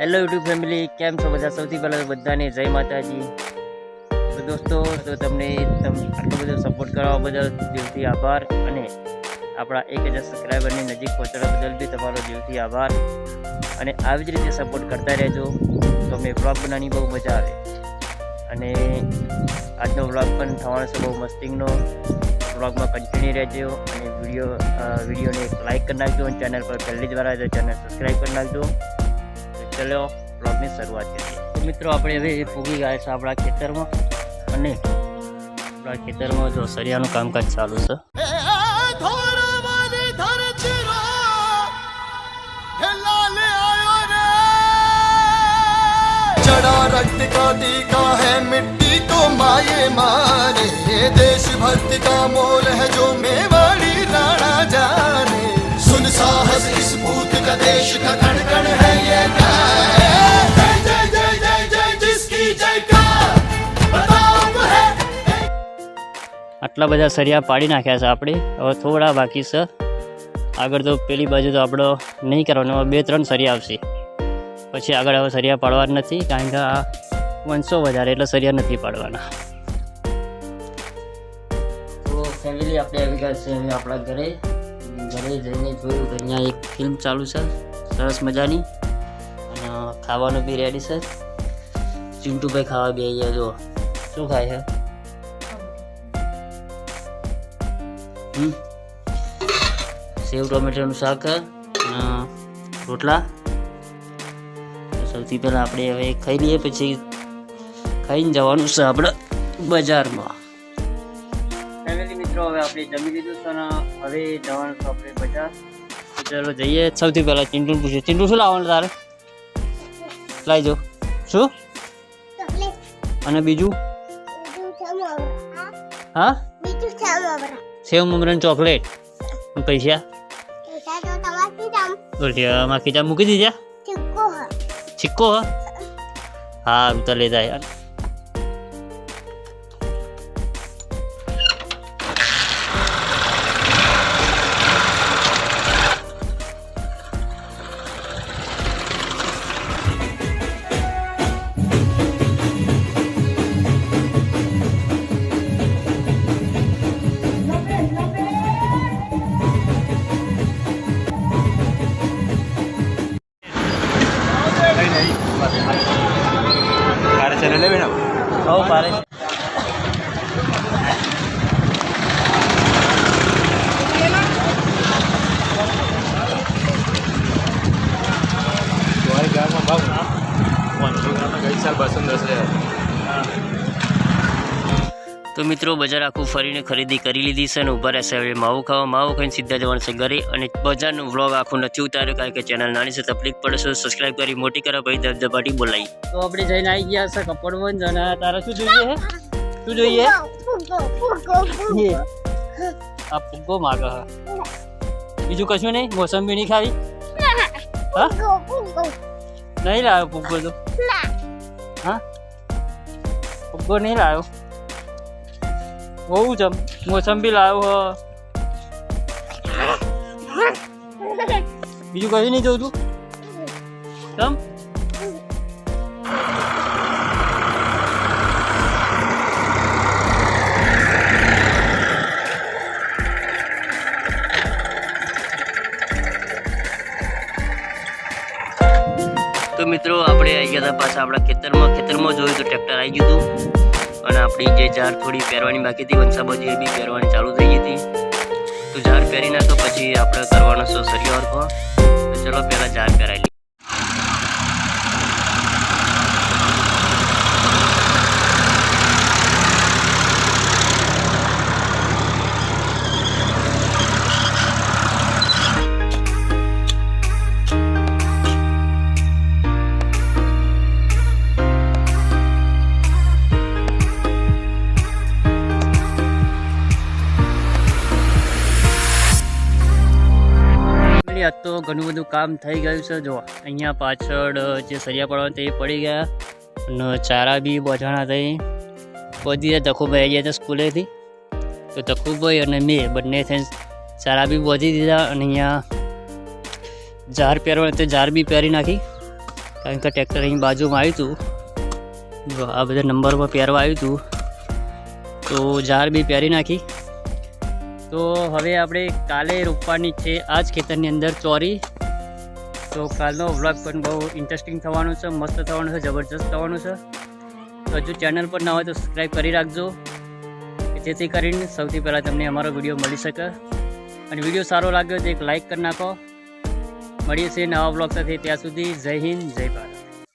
Hello YouTube family કેમ છો બધા? સૌથી પહેલાં બધાને જય માતાજી. તો દોસ્તો, તો તમને તમને આટલો બધો સપોર્ટ કરવા બદલ દિલથી આભાર અને આપણા એક હજાર સબસ્ક્રાઈબરની નજીક પહોંચવા બદલ બી તમારો દિલથી આભાર. અને આવી જ રીતે સપોર્ટ કરતા રહેજો. તો અમે વ્લોગ બનાવવાની બહુ મજા આવે. અને આજનો વ્લોગ પણ થવાનો છે બહુ મસ્તિંગનો વ્લોગમાં કન્ટિન્યુ રહેજો અને વીડિયો વિડીયોને લાઇક કરી નાખજો અને ચેનલ પર પહેલી જ વાર આવે તો ચેનલ સબસ્ક્રાઈબ કરી નાખજો. ચલો વ્લોગની શરૂઆત કરીએ તો મિત્રો આપણે હવે પૂગી ગયા છે આપણા ખેતરમાં અને આપણા ખેતરમાં જો સરિયાનું કામકાજ ચાલુ છે चढ़ा रक्त का टीका है मिट्टी को माये मारे देश भक्ति का मोल है जो मेवाड़ी राणा जाने सुन साहस इस पूत का देश का कण कण है ये આટલા બધા સરિયા પાડી નાખ્યા છે આપણે. હવે થોડા બાકી છે. આગળ તો પેલી બાજુ તો આપણો નહીં કરવાનો, હવે બે ત્રણ સરિયા આવશે. પછી આગળ હવે સરિયા પાડવા નથી, કારણ કે આ વંશો વધારે, એટલે સરિયા નથી પાડવાના. તો ફેમિલી આપણે આવી ગયા છે હવે આપણા ઘરે. ઘરે જઈને જોયું કે અહીંયા એક ફિલ્મ ચાલુ છે. સરસ મજાની. અને ખાવાનું બી રેડી છે. ચિંટુભાઈ ખાવા બી આવી ગયા જો શું ખાય છે? સેવ ટમેટાનું શાક અને રોટલા. સૌથી પહેલાં આપણે હવે ખાઈ લઈએ પછી ખાઈને જવાનું છે આપણે બજારમાં. ફેમિલી મિત્રો હવે આપણે જમી લીધું છે અને હવે જવાનું છે આપણે બજાર. ચાલો જઈએ. સૌથી પહેલાં ચિંટુને પૂછ્યું. ચિંટુ શું લાવવાનું તારે? લાવી દો શું? અને બીજું? હા? સેવ મમરાની ચોકલેટ પૈસા બોલ્યા ખીચા મૂકી દીધા સિક્કો હા તો લેતા યાર હવ પારે તો મિત્રો બજાર આખું ફરીને ખરીદી કરી લીધી છે અને ઊભા રહેશે. હવે માવું ખાવા માવું ખાઈને સીધા જવાનું છે ઘરે અને બજારનું વ્લોગ આખું નથી ઉતાર્યો કારણ કે ચેનલ નાની છે તકલીફ પડે છે. સબસ્ક્રાઇબ કરી મોટી કરો ભાઈ ધબધબાટી બોલાવી. તો આપણે જઈને આવી ગયા છે કપડવંજ અને તારે શું જોઈએ શું જોઈએ? આ ફુગ્ગો માગે બીજું કશું નહીં? મોસંબી નહીં ખાવી? હા? નહીં લાવ્યો ફુગ્ગો તો? હા? ફુગ્ગો નહીં લાવ્યો? બહુ જમ, મોસંબી લાવ્યો હ. બીજું કશું નહીં જોતું? તમ તો મિત્રો, આપણે આવી ગયા હતા પાછા આપણા ખેતરમાં. ખેતરમાં જોયું તો ટ્રેક્ટર આવી ગયું હતું. અને આપણી જે ઝાડ થોડી પહેરવાની બાકી હતી વંશાબાજી એ બી પહેરવાની ચાલુ થઈ હતી, તો ઝાડ પહેરી નાખો પછી આપણે કરવાનો છે સરિયો ચલો પહેલાં ઝાડ પહેરાવી ફેમિલી, આજ તો ઘણું બધું કામ થઈ ગયું છે. જો, અહીંયા પાછળ જે સરિયા પડવા તે પડી ગયા અને ચારા બી બોજાણા થઈ. બધી તખુભાઈ ગયા હતા સ્કૂલેથી. તો તખુભાઈ અને મેં બંને થઈને ચારા બી બોધી દીધા અને અહીંયા ઝાર પહેરવા તે ઝાર બી પહેરી નાખી. કારણ કે ટ્રેક્ટર અહીં બાજુમાં આવ્યું હતું. આ બધા નંબરમાં પહેરવા આવ્યું હતું. તો ઝાર બી પહેરી નાખી. તો હવે આપણે કાલે રોપવાની છે આ જ ખેતરની અંદર ચોરી. તો કાલનો વ્લોગ પણ બહુ ઇન્ટરેસ્ટિંગ થવાનો છે, મસ્ત થવાનો છે, જબરજસ્ત થવાનો છે. તો હજુ ચેનલ પર ના હોય તો સબસ્ક્રાઈબ કરી રાખજો જેથી કરીને સૌથી પહેલાં તમને અમારો વીડિયો મળી શકે. અને વીડિયો સારો લાગ્યો તો એક લાઇક કરી નાખો. મળીએ છીએ નવા બ્લોગ સાથે, ત્યાં સુધી જય હિન્દ, જય ભારત.